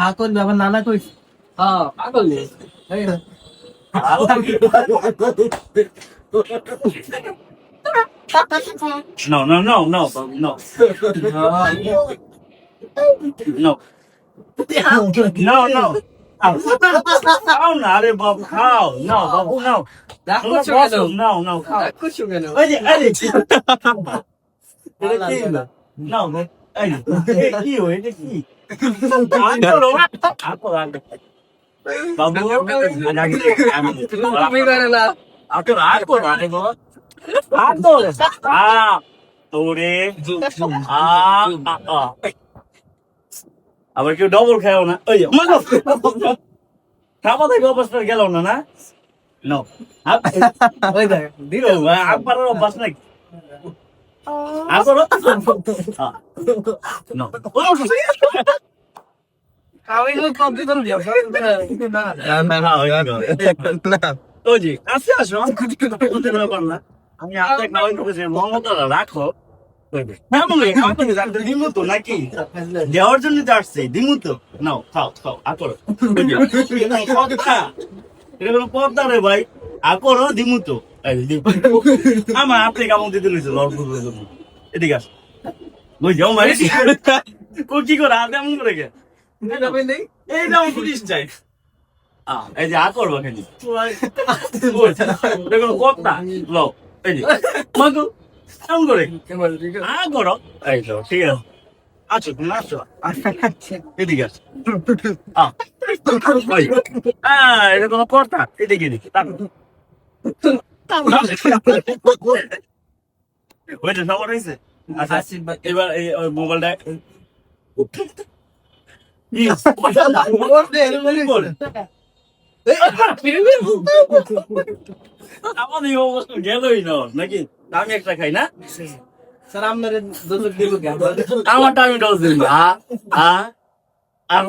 হা করবি আবার নানা কইস হ্যাঁ পাগল নি No, no, no, no, Bobby, no. No. No, no. Ow. Ow, not it, Bob. How? No, Bob, no. রাগ No, করছ কেন Bob, no, no, how? রাগ করছ কেন এই যে, এই যে। এটা কি হলো? No, no. কি? এটা। আবার কেউ ডবল খাও না ওই খাওয়া থেকে অবস্থা গেল না না দেখ দিল একবার অভ্যাস রাখো দিমু তো নাকি দেওয়ার জন্য তো আসছে দিমু তো নাও খাও খাও আকর এটা কোনো পদ্মা রে ভাই আকর দিমু তো আমার আপনি কেমন দিতে লইছে লড় করবে এদিকে আস। বুঝ যাও ভাই। ও কি করে? হাতে এমন করে গে এই দাম পুলিশ চাই। আ এই যে আকর বাখানি এটা কোনো পদ্মা লো এই যে। মাগো এমন করে? আ করো। এই তো ঠিক আছে। আচ্ছা তুমি আসো এদিকে আস। আ আ কোনো পর্দা এদিকে এদিকে ওইটা সবার হয়েছে এবার ওই মোবাইলটা আমি একটা খাই না স্যার আপনার দুধ দিব আমারটা আমি ডোজ দিন আর